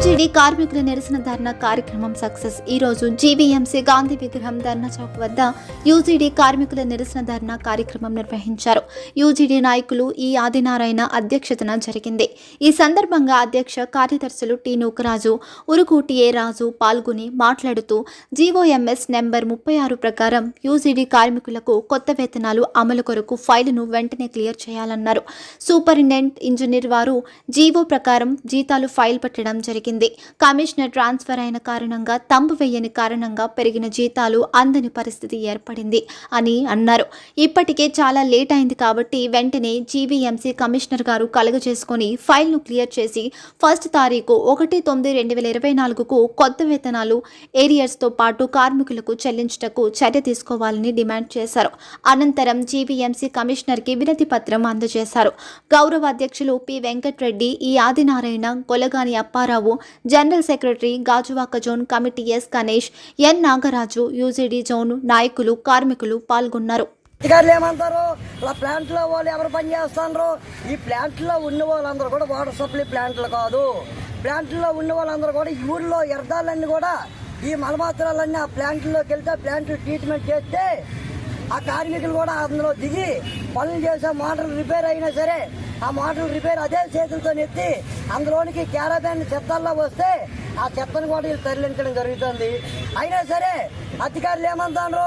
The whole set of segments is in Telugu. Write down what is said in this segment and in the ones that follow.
కార్మికుల నిరసన ధర్నా కార్యక్రమం సక్సెస్. ఈ రోజు జీవీఎంసీ గాంధీ విగ్రహం ధర్నా చౌక్ వద్ద యూజీడీ కార్మికుల నిరసన ధర్నా కార్యక్రమం నిర్వహించారు. యూజీడీ నాయకులు ఈ ఆదినారాయణ అధ్యక్షతన జరిగింది. ఈ సందర్భంగా అధ్యక్ష కార్యదర్శులు టి నూకరాజు ఉరుకూటి ఏ రాజు పాల్గొని మాట్లాడుతూ జీవోఎంఎస్ నెంబర్ ముప్పై ఆరు ప్రకారం యూజీడీ కార్మికులకు కొత్త వేతనాలు అమలు కొరకు ఫైలును వెంటనే క్లియర్ చేయాలన్నారు. సూపరింటెండెంట్ ఇంజనీర్ వారు జీవో ప్రకారం జీతాలు ఫైల్ పెట్టడం జరిగింది. కమిషనర్ ట్రాన్స్ఫర్ అయిన కారణంగా తంబు వేయని కారణంగా పెరిగిన జీతాలు అందని పరిస్థితి ఏర్పడింది అని అన్నారు. ఇప్పటికే చాలా లేట్ అయింది కాబట్టి వెంటనే జీవీఎంసీ కమిషనర్ గారు కలుగజేసుకొని ఫైల్ను క్లియర్ చేసి ఫస్ట్ తారీఖు ఒకటి తొమ్మిది రెండు వేల ఇరవై నాలుగుకు కొత్త వేతనాలు ఏరియర్స్తో పాటు కార్మికులకు చెల్లించుటకు చర్య తీసుకోవాలని డిమాండ్ చేశారు. అనంతరం జీవీఎంసీ కమిషనర్కి వినతి పత్రం అందజేశారు. గౌరవ అధ్యక్షులు P Venkatreddy E Adinarayana Golagani Apparao general secretary Gajuwaka zone committee S Ganesh N Nagaraju UGD zone నాయకులు కార్మికులు పాల్గొన్నారు. అధికారులు ఏమంటారు? ఇలా ప్లాంట్లో వాళ్ళు ఎవరు పని చేస్తున్నారు ఈ ప్లాంట్లో ఉన్న వాళ్ళందరూ కూడా వాటర్ సప్లై ప్లాంట్లు కాదు. ప్లాంట్లో ఉన్న వాళ్ళందరూ కూడా ఈ ఊళ్ళో వ్యర్థాలన్నీ కూడా ఈ మలమాత్రాలన్నీ ఆ ప్లాంట్లోకి వెళ్తే ప్లాంట్లు ట్రీట్మెంట్ చేస్తే ఆ కార్మికులు కూడా అందులో దిగి పనులు చేసే మోటార్లు రిపేర్ అయినా సరే ఆ మోటార్లు రిపేర్ అదే చేతులతో ఎత్తి అందులోనికి క్యారాబ్యాన్ చెత్తల్లో వస్తే ఆ చెత్తను కూడా వీళ్ళు తరలించడం జరుగుతుంది. అయినా సరే అధికారులు ఏమంటారు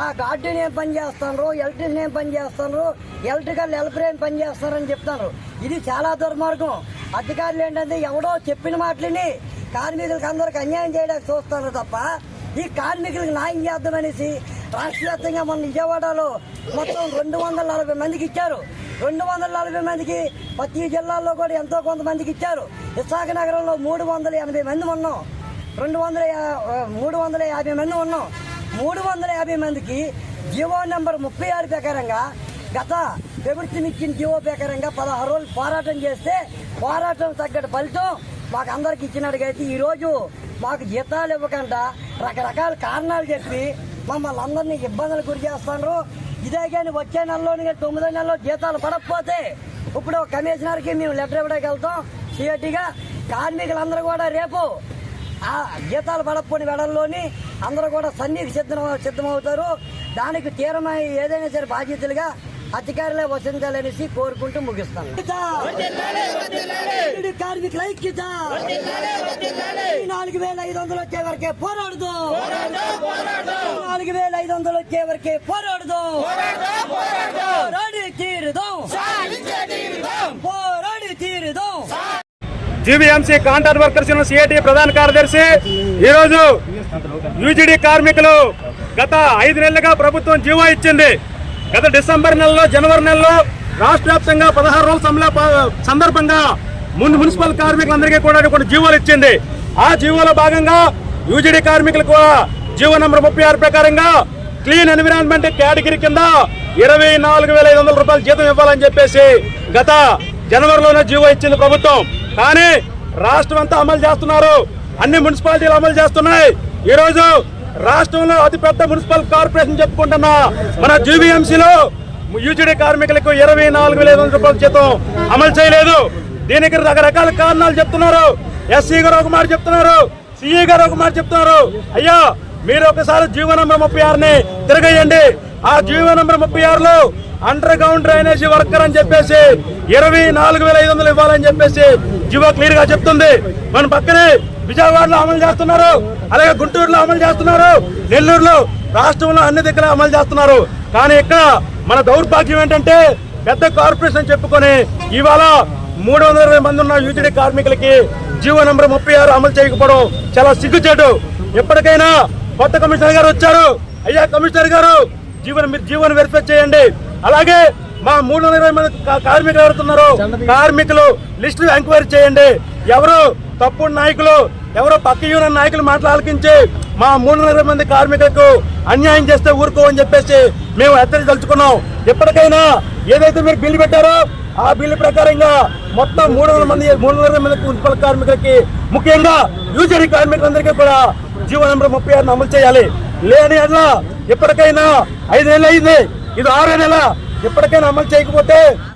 ఆ గార్డెన్ ఏం పని చేస్తున్నారు ఎలక్ట్రీషియన్ ఏం పని చేస్తాను ఎలక్ట్రికల్ ఎలక్ట్రేన్ ఏం పని చేస్తారని చెప్తారు ఇది చాలా దుర్మార్గం. అధికారులు ఏంటంటే ఎవడో చెప్పిన మాటలని కార్మికులకు అందరికి అన్యాయం చేయడానికి చూస్తారు తప్ప ఈ కార్మికులకు న్యాయం చేద్దామనేసి రాష్ట్ర వ్యాప్తంగా మన విజయవాడలో మొత్తం రెండు వందల నలభై మందికి ఇచ్చారు. రెండు వందల నలభై మందికి ప్రతి జిల్లాల్లో కూడా ఎంతో కొంతమందికి ఇచ్చారు. విశాఖ నగరంలో మూడు వందల ఎనభై మంది ఉన్నాం. రెండు వందల మూడు వందల యాభై మంది ఉన్నాం. మూడు వందల యాభై మందికి జీవో నెంబర్ ముప్పై ఆరు ప్రకారంగా గత ప్రభుత్వం ఇచ్చిన జీవో ప్రకారంగా పదహారు రోజులు పోరాటం చేస్తే పోరాటం తగ్గట్టు ఫలితం మాకు అందరికి ఇచ్చినట్టుగా అయితే ఈరోజు మాకు జీతాలు ఇవ్వకుండా రకరకాల కారణాలు చెప్పి మమ్మల్ని అందరినీ ఇబ్బందులు గురి చేస్తున్నారు ఇదే కానీ వచ్చే నెలలో కానీ తొమ్మిదో నెలలో జీతాలు పడకపోతే ఇప్పుడు కమిషనర్కి మేము లెటర్ ఇవ్వడానికి వెళ్తాం సిఐటిగా. కార్మికులందరూ కూడా రేపు ఆ జీతాలు పడకపోని వెడల్లోని అందరూ కూడా సన్నిధి సిద్ధం సిద్ధమవుతారు. దానికి తీరమై ఏదైనా సరే బాధ్యతలుగా అధికారులే వసించాలనేసి కోరుకుంటూ ముగిస్తాను. లైక్ నాలుగు వేల ఐదు వందలు వచ్చే వరకే పోరాడదు. నాలుగు వేల ఐదు వందలు వచ్చే వరకే పోరాడదు. పోరాడి తీరుదాం. పోరాడి తీరుదాం. జీవీఎంసీ కాంట్రాక్ట్ వర్కర్స్ సిఐటి ప్రధాన కార్యదర్శి ఈరోజు యూజీడీ కార్మికులు గత ఐదు నెలలుగా ప్రభుత్వం జీవో ఇచ్చింది. గత డిసెంబర్ నెలలో జనవరి నెలలో రాష్ట్ర వ్యాప్తంగా పదహారు రోజుల సందర్భంగా ముందు మున్సిపల్ కార్మికులందరికీ కూడా కొన్ని జీవోలు ఇచ్చింది. ఆ జీవోలో భాగంగా యూజీడీ కార్మికులు కూడా జీవో నెంబర్ ముప్పై ఆరు ప్రకారంగా క్లీన్ ఎన్విరాన్మెంట్ కేటగిరీ కింద ఇరవై నాలుగు వేల ఐదు వందల రూపాయలు జీతం ఇవ్వాలని చెప్పేసి గత జనవరిలోనే జీవో ఇచ్చింది ప్రభుత్వం. కానీ రాష్ట్రం అంతా అమలు చేస్తున్నారు. అన్ని మున్సిపాలిటీలు అమలు చేస్తున్నాయి. ఈ రోజు రాష్ట్రంలో అతిపెద్ద మున్సిపల్ కార్పొరేషన్ చెప్పుకుంటున్న మన జీవీఎంసీలో యూజీడీ కార్మికులకు ఇరవై నాలుగు వేల ఐదు వందల రూపాయల జీతం అమలు చేయలేదు. దీనికి రకరకాల కారణాలు చెప్తున్నారు. ఎస్సీ గారు ఒక మాట చెప్తున్నారు. సిఈ గారు ఒక మాట చెప్తున్నారు. అయ్యా మీరు ఒకసారి జీవో నంబర్ ముప్పై ఆరుని తిరగేయండి. ఆ జీవో నంబర్ ముప్పై ఆరులో అండర్ గ్రౌండ్ డ్రైనేజీ వర్కర్ అని చెప్పేసి ఇరవై నాలుగు వేల ఐదు వందలు ఇవ్వాలని చెప్పేసి జీవో క్లియర్గా చెప్తుంది. మన పక్కనే విజయవాడలో అమలు చేస్తున్నారు. అలాగే గుంటూరులో అమలు చేస్తున్నారు. నెల్లూరులో రాష్ట్రంలో అన్ని దగ్గర అమలు చేస్తున్నారు. కానీ ఇక్కడ మన దౌర్భాగ్యం ఏంటంటే పెద్ద కార్పొరేషన్ చెప్పుకొని ఇవాళ మూడు వందల ఇరవై మంది ఉన్న యూజీడీ కార్మికులకి జీవో నంబర్ ముప్పై ఆరు అమలు చేయకపోవడం చాలా సిగ్గుచేటు. ఎప్పటికైనా కొత్త కమిషనర్ గారు వచ్చారు. అయ్యా కమిషనర్ గారు జీవన మీరు జీవన వెరిఫై చేయండి. అలాగే మా మూడు వందల ఇరవై మంది కార్మికులు ఎవరుతున్నారో కార్మికులు లిస్టు ఎంక్వైరీ చేయండి. ఎవరు తప్పుడు నాయకులు ఎవరో పక్క యూనియన్ నాయకులు మాటలు ఆలకించి మా మూడు వందల ఇరవై మంది కార్మికులకు అన్యాయం చేస్తే ఊరుకో అని చెప్పేసి మేము హెచ్చరించదలుచుకున్నాం ఎప్పటికైనా ఏదైతే మీరు బిల్లు పెట్టారో ఆ బిల్లు ప్రకారంగా మొత్తం మూడు వందల మంది మూడు వందల మంది మున్సిపల్ కార్మికులకి ముఖ్యంగా యూజరీ కార్మికులందరికీ కూడా జీవో నెంబర్ ముప్పై ఆరును అమలు చేయాలి. లేని అట్లా ఎప్పటికైనా ఐదు నెలలు అయింది. ఇది ఆరో నెల. ఎప్పటికైనా అమలు చేయకపోతే